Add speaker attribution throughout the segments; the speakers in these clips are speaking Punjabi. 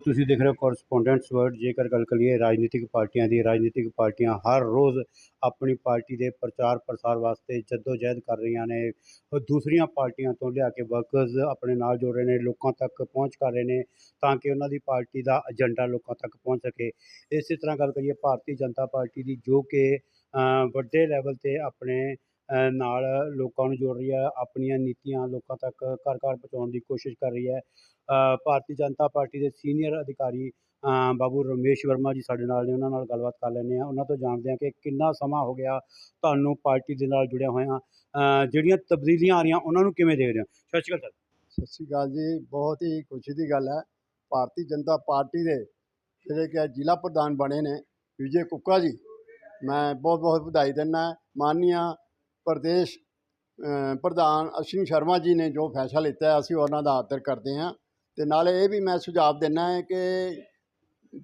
Speaker 1: ਤੁਸੀਂ ਦੇਖ ਰਹੇ ਹੋ ਕੋਰਸਪੋਂਡੈਂਟਸ ਵਰਡ ਜੇਕਰ ਗੱਲ ਕਰੀਏ ਰਾਜਨੀਤਿਕ ਪਾਰਟੀਆਂ ਦੀ, ਰਾਜਨੀਤਿਕ ਪਾਰਟੀਆਂ ਹਰ ਰੋਜ਼ ਆਪਣੀ ਪਾਰਟੀ ਦੇ ਪ੍ਰਚਾਰ ਪ੍ਰਸਾਰ ਵਾਸਤੇ ਜਹਿਦ ਕਰ ਰਹੀਆਂ ਨੇ ਦੂਸਰੀਆਂ ਪਾਰਟੀਆਂ ਤੋਂ ਲਿਆ ਕੇ ਵਰਕਰਸ ਆਪਣੇ ਨਾਲ ਜੋੜ ਰਹੇ ਨੇ, ਲੋਕਾਂ ਤੱਕ ਪਹੁੰਚ ਕਰ ਰਹੇ ਨੇ, ਤਾਂ ਕਿ ਉਹਨਾਂ ਦੀ ਪਾਰਟੀ ਦਾ ਏਜੰਡਾ ਲੋਕਾਂ ਤੱਕ ਪਹੁੰਚ ਸਕੇ। ਇਸੇ ਤਰ੍ਹਾਂ ਗੱਲ ਕਰੀਏ, ਭਾਰਤੀ ਜਨਤਾ ਪਾਰਟੀ ਦੀ, ਜੋ ਕਿ ਵੱਡੇ ਲੈਵਲ ਤੇ ਆਪਣੇ ਨਾਲ ਲੋਕਾਂ ਨੂੰ ਜੋੜ ਰਹੀ ਹੈ, ਆਪਣੀਆਂ ਨੀਤੀਆਂ ਲੋਕਾਂ ਤੱਕ ਘਰ ਘਰ ਪਹੁੰਚਾਉਣ ਦੀ ਕੋਸ਼ਿਸ਼ ਕਰ ਰਹੀ ਹੈ। ਭਾਰਤੀ ਜਨਤਾ ਪਾਰਟੀ ਦੇ ਸੀਨੀਅਰ ਅਧਿਕਾਰੀ ਬਾਬੂ ਰਮੇਸ਼ ਵਰਮਾ ਜੀ ਸਾਡੇ ਨਾਲ ਨੇ, ਉਹਨਾਂ ਨਾਲ ਗੱਲਬਾਤ ਕਰ ਲੈਂਦੇ ਹਾਂ। ਉਹਨਾਂ ਤੋਂ ਜਾਣਦੇ ਹਾਂ ਕਿ ਕਿੰਨਾ ਸਮਾਂ ਹੋ ਗਿਆ ਤੁਹਾਨੂੰ ਪਾਰਟੀ ਦੇ ਨਾਲ ਜੁੜਿਆ ਹੋਇਆ। ਜਿਹੜੀਆਂ ਤਬਦੀਲੀਆਂ ਆ ਰਹੀਆਂ, ਉਹਨਾਂ ਨੂੰ ਕਿਵੇਂ ਦੇਖਦੇ ਹੋ? ਸਤਿ ਸ਼੍ਰੀ ਅਕਾਲ ਸਰ।
Speaker 2: ਸਤਿ ਸ਼੍ਰੀ ਅਕਾਲ ਜੀ, ਬਹੁਤ ਹੀ ਖੁਸ਼ੀ ਦੀ ਗੱਲ ਹੈ। ਭਾਰਤੀ ਜਨਤਾ ਪਾਰਟੀ ਦੇ ਜਿਹੜੇ ਕਿ ਜ਼ਿਲ੍ਹਾ ਪ੍ਰਧਾਨ ਬਣੇ ਨੇ, ਵਿਜੇ ਕੁੱਕਾ ਜੀ, ਮੈਂ ਬਹੁਤ ਬਹੁਤ ਵਧਾਈ ਦਿੰਦਾ ਮਾਨਨੀय ਪ੍ਰਦੇਸ਼ ਪ੍ਰਧਾਨ ਅਸ਼ਵਨੀ ਸ਼ਰਮਾ ਜੀ ਨੇ ਜੋ ਫੈਸਲਾ ਲਿੱਤਾ ਅਸੀਂ ਉਹਨਾਂ ਦਾ ਆਦਰ ਕਰਦੇ ਹਾਂ। ਤੇ ਨਾਲੇ ਇਹ ਵੀ ਮੈਂ ਸੁਝਾਅ ਦਿੰਦਾ ਹੈ ਕਿ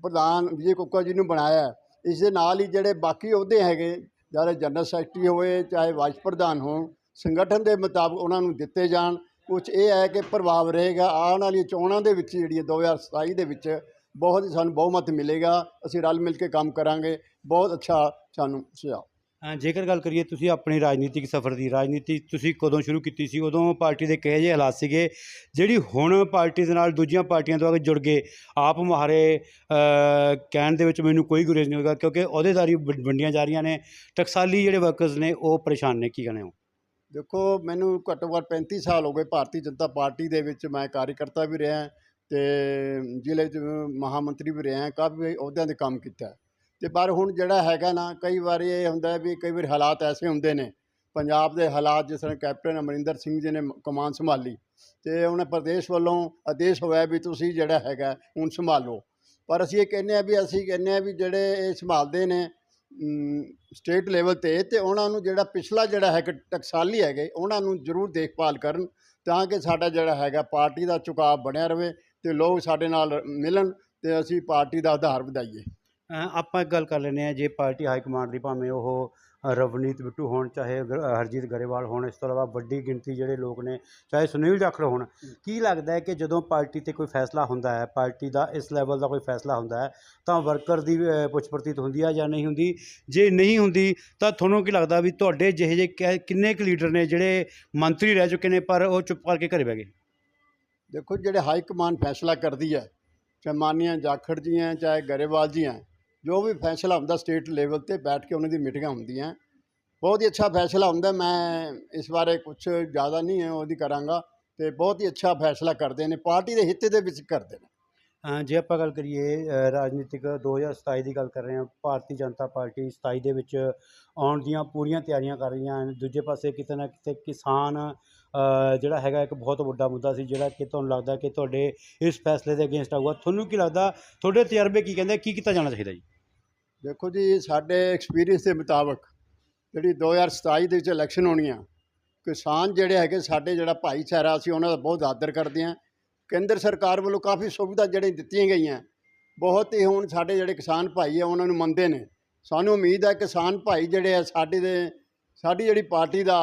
Speaker 2: ਪ੍ਰਧਾਨ ਵਿਜੇ ਕੁੱਕਾ ਜੀ ਨੂੰ ਬਣਾਇਆ ਇਸ ਦੇ ਨਾਲ ਹੀ ਜਿਹੜੇ ਬਾਕੀ ਅਹੁਦੇ ਹੈਗੇ, ਚਾਹੇ ਜਨਰਲ ਸੈਕਟਰੀ ਹੋਵੇ, ਚਾਹੇ ਵਾਈਸ ਪ੍ਰਧਾਨ ਹੋਣ, ਸੰਗਠਨ ਦੇ ਮੁਤਾਬਕ ਉਹਨਾਂ ਨੂੰ ਦਿੱਤੇ ਜਾਣ। ਕੁਝ ਇਹ ਹੈ ਕਿ ਪ੍ਰਭਾਵ ਰਹੇਗਾ। ਆਉਣ ਵਾਲੀਆਂ ਚੋਣਾਂ ਦੇ ਵਿੱਚ ਜਿਹੜੀਆਂ 2027 ਦੇ ਵਿੱਚ ਬਹੁਤ ਹੀ ਸਾਨੂੰ ਬਹੁਮਤ ਮਿਲੇਗਾ। ਅਸੀਂ ਰਲ ਮਿਲ ਕੇ ਕੰਮ ਕਰਾਂਗੇ। ਬਹੁਤ ਅੱਛਾ ਸਾਨੂੰ ਸੁਝਾਅ।
Speaker 1: ਅ, ਜੇਕਰ ਗੱਲ ਕਰੀਏ ਤੁਸੀਂ ਆਪਣੀ ਰਾਜਨੀਤਿਕ ਸਫ਼ਰ ਦੀ ਰਾਜਨੀਤੀ ਤੁਸੀਂ ਕਦੋਂ ਸ਼ੁਰੂ ਕੀਤੀ ਸੀ? ਉਦੋਂ ਪਾਰਟੀ ਦੇ ਕਿਹੋ ਜਿਹੇ ਹਾਲਾਤ ਸੀਗੇ? ਜਿਹੜੀ ਹੁਣ ਪਾਰਟੀ ਦੇ ਨਾਲ ਦੂਜੀਆਂ ਪਾਰਟੀਆਂ ਤੋਂ ਆ ਕੇ ਜੁੜ ਗਏ ਆਪ ਮੁਹਾਰੇ ਅ, ਕਹਿਣ ਦੇ ਵਿੱਚ ਮੈਨੂੰ ਕੋਈ ਗੁਰੇਜ਼ ਨਹੀਂ ਹੋਗਾ ਕਿਉਂਕਿ ਅਹੁਦੇਦਾਰੀ ਵੰ- ਵੰਡੀਆਂ ਜਾ ਰਹੀਆਂ ਨੇ। ਟਕਸਾਲੀ ਜਿਹੜੇ ਵਰਕਰਸ ਨੇ ਉਹ ਪਰੇਸ਼ਾਨ ਨੇ। ਕੀ ਕਹਿੰਦੇ ਹੋ?
Speaker 2: ਦੇਖੋ ਮੈਨੂੰ ਘੱਟੋ ਘੱਟ 35 ਸਾਲ ਹੋ ਗਏ ਭਾਰਤੀ ਜਨਤਾ ਪਾਰਟੀ ਦੇ ਵਿੱਚ ਮੈਂ ਕਾਰਜਕਰਤਾ ਵੀ ਰਿਹਾ ਤੇ ਜ਼ਿਲ੍ਹੇ 'ਚ ਮਹਾਮੰਤਰੀ ਵੀ ਰਿਹਾ ਕਾਫੀ ਅਹੁਦਿਆਂ 'ਤੇ ਕੰਮ ਕੀਤਾ। ਤੇ ਪਰ ਹੁਣ ਜਿਹੜਾ ਹੈਗਾ ਨਾ, ਕਈ ਵਾਰੀ ਇਹ ਹੁੰਦਾ ਵੀ ਕਈ ਵਾਰੀ ਹਾਲਾਤ ਐਸੇ ਹੁੰਦੇ ਨੇ। ਪੰਜਾਬ ਦੇ ਹਾਲਾਤ ਜਿਸ ਤਰ੍ਹਾਂ ਕੈਪਟਨ ਅਮਰਿੰਦਰ ਸਿੰਘ ਜੀ ਨੇ ਕਮਾਨ ਸੰਭਾਲੀ, ਤੇ ਉਹਨਾਂ ਪ੍ਰਦੇਸ਼ ਵੱਲੋਂ ਆਦੇਸ਼ ਹੋਇਆ ਵੀ ਤੁਸੀਂ ਜਿਹੜਾ ਹੈਗਾ ਹੁਣ ਸੰਭਾਲੋ। ਪਰ ਅਸੀਂ ਇਹ ਕਹਿੰਦੇ ਆ ਵੀ, ਅਸੀਂ ਕਹਿੰਦੇ ਆ ਵੀ ਜਿਹੜੇ ਇਹ ਸੰਭਾਲਦੇ ਨੇ ਸਟੇਟ ਲੈਵਲ ਤੇ ਤੇ ਉਹਨਾਂ ਨੂੰ ਜਿਹੜਾ ਪਿਛਲਾ ਜਿਹੜਾ ਹੈਗਾ ਟਕਸਾਲੀ ਹੈਗੇ, ਉਹਨਾਂ ਨੂੰ ਜ਼ਰੂਰ ਦੇਖਭਾਲ ਕਰਨ, ਤਾਂ ਕਿ ਸਾਡਾ ਜਿਹੜਾ ਹੈਗਾ ਪਾਰਟੀ ਦਾ ਝੁਕਾਅ ਬਣਿਆ ਰਵੇ ਤੇ ਲੋਕ ਸਾਡੇ ਨਾਲ ਮਿਲਣ, ਤੇ ਅਸੀਂ ਪਾਰਟੀ ਦਾ ਆਧਾਰ ਵਧਾਈਏ।
Speaker 1: ਆਪਾਂ ਇੱਕ ਗੱਲ ਕਰ ਲੈਂਦੇ ਹਾਂ ਜੇ ਪਾਰਟੀ ਹਾਈ ਕਮਾਂਡ ਦੀ ਭਾਵੇਂ ਉਹ ਰਵਨੀਤ ਬਿੱਟੂ ਹੋਣ ਚਾਹੇ ਗ- ਹਰਜੀਤ ਗਰੇਵਾਲ ਹੋਣ ਇਸ ਤੋਂ ਇਲਾਵਾ ਵੱਡੀ ਗਿਣਤੀ ਜਿਹੜੇ ਲੋਕ ਨੇ ਚਾਹੇ ਸੁਨੀਲ ਜਾਖੜ ਹੋਣ ਕੀ ਲੱਗਦਾ ਹੈ ਕਿ ਜਦੋਂ ਪਾਰਟੀ ਤੇ ਕੋਈ ਫੈਸਲਾ ਹੁੰਦਾ ਹੈ ਪਾਰਟੀ ਦਾ ਇਸ ਲੈਵਲ ਦਾ ਕੋਈ ਫੈਸਲਾ ਹੁੰਦਾ ਹੈ ਤਾਂ ਵਰਕਰ ਦੀ ਅ, ਪੁੱਛ ਪ੍ਰਤੀਤ ਹੁੰਦੀ ਹੈ ਜਾਂ ਨਹੀਂ ਹੁੰਦੀ? ਜੇ ਨਹੀਂ ਹੁੰਦੀ ਤਾਂ ਤੁਹਾਨੂੰ ਕੀ ਲੱਗਦਾ ਵੀ ਤੁਹਾਡੇ ਜਿਹੇ ਜਿਹੇ ਕਿ- ਕਿੰਨੇ ਕੁ ਲੀਡਰ ਨੇ ਜਿਹੜੇ ਮੰਤਰੀ ਰਹਿ ਚੁੱਕੇ ਨੇ ਪਰ ਉਹ ਚੁੱਪ ਕਰਕੇ ਘਰੇ ਬਹਿ ਗਏ?
Speaker 2: ਦੇਖੋ ਜਿਹੜੇ ਹਾਈ ਕਮਾਂਡ ਫੈਸਲਾ ਕਰਦੀ ਹੈ ਚਾਹੇ ਮਾਨੀਆਂ ਜਾਖੜ ਜੀ ਹੈ ਚਾਹੇ ਗਰੇਵਾਲ ਜੀ ਹੈ ਜੋ ਵੀ ਫੈਸਲਾ ਹੁੰਦਾ ਸਟੇਟ ਲੈਵਲ ਤੇ ਬੈਠ ਕੇ ਉਹਨਾਂ ਦੀ ਮੀਟਿੰਗਾਂ ਹੁੰਦੀਆਂ। ਬਹੁਤ ਹੀ ਅੱਛਾ ਫੈਸਲਾ ਹੁੰਦਾ ਮੈਂ ਇਸ ਬਾਰੇ ਕੁਝ ਜ਼ਿਆਦਾ ਨਹੀਂ ਹੈ ਉਹਦੀ ਕਰਾਂਗਾ। ਤੇ ਬਹੁਤ ਹੀ ਅੱਛਾ ਫੈਸਲਾ ਕਰਦੇ ਨੇ ਪਾਰਟੀ ਦੇ ਹਿੱਤ ਦੇ ਵਿੱਚ ਕਰਦੇ ਨੇ।
Speaker 1: ਜੇ ਆਪਾਂ ਗੱਲ ਕਰੀਏ ਅ, ਰਾਜਨੀਤਿਕ 2027 ਦੀ ਗੱਲ ਕਰ ਰਹੇ ਹਾਂ ਭਾਰਤੀ ਜਨਤਾ ਪਾਰਟੀ 27 ਦੇ ਵਿੱਚ ਆਉਣ ਦੀਆਂ ਪੂਰੀਆਂ ਤਿਆਰੀਆਂ ਕਰ ਰਹੀਆਂ ਹਨ। ਦੂਜੇ ਪਾਸੇ ਕਿਤੇ ਨਾ ਕਿਤੇ ਕਿਸਾਨ ਜਿਹੜਾ ਹੈਗਾ ਇੱਕ ਬਹੁਤ ਵੱਡਾ ਮੁੱਦਾ ਸੀ ਜਿਹੜਾ ਕਿ ਤੁਹਾਨੂੰ ਲੱਗਦਾ ਕਿ ਤੁਹਾਡੇ ਇਸ ਫੈਸਲੇ ਦੇ ਅਗੇਂਸਟ ਆਊਗਾ। ਤੁਹਾਨੂੰ ਕੀ ਲੱਗਦਾ ਤੁਹਾਡੇ ਤਜਰਬੇ ਕੀ ਕਹਿੰਦੇ ਕੀ ਕੀਤਾ ਜਾਣਾ ਚਾਹੀਦਾ ਜੀ?
Speaker 2: ਦੇਖੋ ਜੀ, ਸਾਡੇ ਐਕਸਪੀਰੀਅੰਸ ਦੇ ਮੁਤਾਬਕ ਜਿਹੜੀ 2027 ਦੇ ਵਿੱਚ ਇਲੈਕਸ਼ਨ ਹੋਣੀ ਆ, ਕਿਸਾਨ ਜਿਹੜੇ ਹੈਗੇ ਸਾਡੇ ਜਿਹੜਾ ਭਾਈਚਾਰਾ ਅਸੀਂ ਉਹਨਾਂ ਦਾ ਬਹੁਤ ਆਦਰ ਕਰਦੇ ਹਾਂ ਕੇਂਦਰ ਸਰਕਾਰ ਵੱਲੋਂ ਕਾਫੀ ਸੁਵਿਧਾ ਜਿਹੜੇ ਦਿੱਤੀਆਂ ਗਈਆਂ। ਬਹੁਤ ਹੀ ਹੁਣ ਸਾਡੇ ਜਿਹੜੇ ਕਿਸਾਨ ਭਾਈ ਆ, ਉਹਨਾਂ ਨੂੰ ਮੰਨਦੇ ਨੇ। ਸਾਨੂੰ ਉਮੀਦ ਹੈ ਕਿਸਾਨ ਭਾਈ ਜਿਹੜੇ ਆ, ਸਾਡੇ ਦੇ, ਸਾਡੀ ਜਿਹੜੀ ਪਾਰਟੀ ਦਾ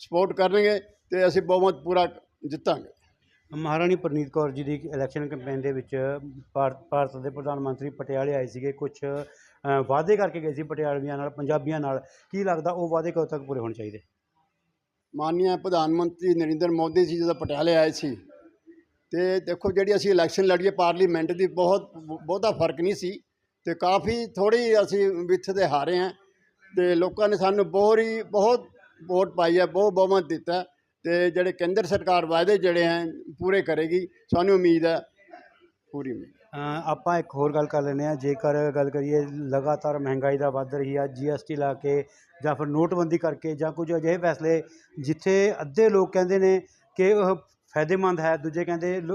Speaker 2: ਸਪੋਰਟ ਕਰਨਗੇ ਤੇ ਅਸੀਂ ਬਹੁਮਤ ਪੂਰਾ ਜਿੱਤਾਂਗੇ।
Speaker 1: ਮਹਾਰਾਣੀ ਪ੍ਰਨੀਤ ਕੌਰ ਜੀ ਦੀ ਇਲੈਕਸ਼ਨ ਕੈਂਪੇਨ ਦੇ ਵਿੱਚ ਭਾਰਤ ਭਾਰਤ ਦੇ ਪ੍ਰਧਾਨ ਮੰਤਰੀ ਪਟਿਆਲੇ ਆਏ ਸੀਗੇ। ਕੁਝ ਵਾਅਦੇ ਕਰਕੇ ਗਏ ਸੀ ਪਟਿਆਲਵੀਆਂ ਨਾਲ, ਪੰਜਾਬੀਆਂ ਨਾਲ। ਕੀ ਲੱਗਦਾ ਉਹ ਵਾਅਦੇ ਕਦੋਂ ਤੱਕ ਪੂਰੇ ਹੋਣੇ ਚਾਹੀਦੇ?
Speaker 2: ਮਾਨਨੀय ਪ੍ਰਧਾਨ ਮੰਤਰੀ ਨਰਿੰਦਰ ਮੋਦੀ ਜੀ ਜਦੋਂ ਪਟਿਆਲੇ ਆਏ ਸੀ, ਤੇ ਦੇਖੋ ਜਿਹੜੀ ਅਸੀਂ ਇਲੈਕਸ਼ਨ ਲੜੀਏ ਪਾਰਲੀਮੈਂਟ ਦੀ ਬਹੁਤ, ਬਹੁਤਾ ਫ਼ਰਕ ਨਹੀਂ ਸੀ। ਤੇ ਕਾਫੀ ਥੋੜੀ ਅਸੀਂ ਵਿੱਥ ਤੇ ਹਾਰੇ ਹਾਂ। ਤੇ ਲੋਕਾਂ ਨੇ ਸਾਨੂੰ ਬਹੁਤ ਹੀ, ਬਹੁਤ ਵੋਟ ਪਾਈ ਹੈ, ਬਹੁਤ ਬਹੁਮਤ ਦਿੱਤਾ ਤੇ ਜਿਹੜੇ ਕੇਂਦਰ ਸਰਕਾਰ ਵਾਅਦੇ ਜਿਹੜੇ ਹੈ ਪੂਰੇ ਕਰੇਗੀ। ਸਾਨੂੰ ਉਮੀਦ ਹੈ, ਪੂਰੀ ਉਮੀਦ।
Speaker 1: ਆਪਾਂ ਇੱਕ ਹੋਰ ਗੱਲ ਕਰ ਲੈਂਦੇ ਹਾਂ। ਜੇਕਰ ਗੱਲ ਕਰੀਏ ਲਗਾਤਾਰ ਮਹਿੰਗਾਈ ਦਾ ਵੱਧ ਰਹੀ ਹੈ ਜੀਐਸਟੀ ਲਾ ਕੇ ਜਾਂ ਫਿਰ ਨੋਟਬੰਦੀ ਕਰਕੇ ਜਾਂ ਕੁਝ ਅਜਿਹੇ ਫੈਸਲੇ ਜਿੱਥੇ ਅੱਧੇ ਲੋਕ ਕਹਿੰਦੇ ਨੇ ਕਿ ਉਹ ਫਾਇਦੇਮੰਦ ਹੈ, ਦੂਜੇ ਕਹਿੰਦੇ ਲੋ-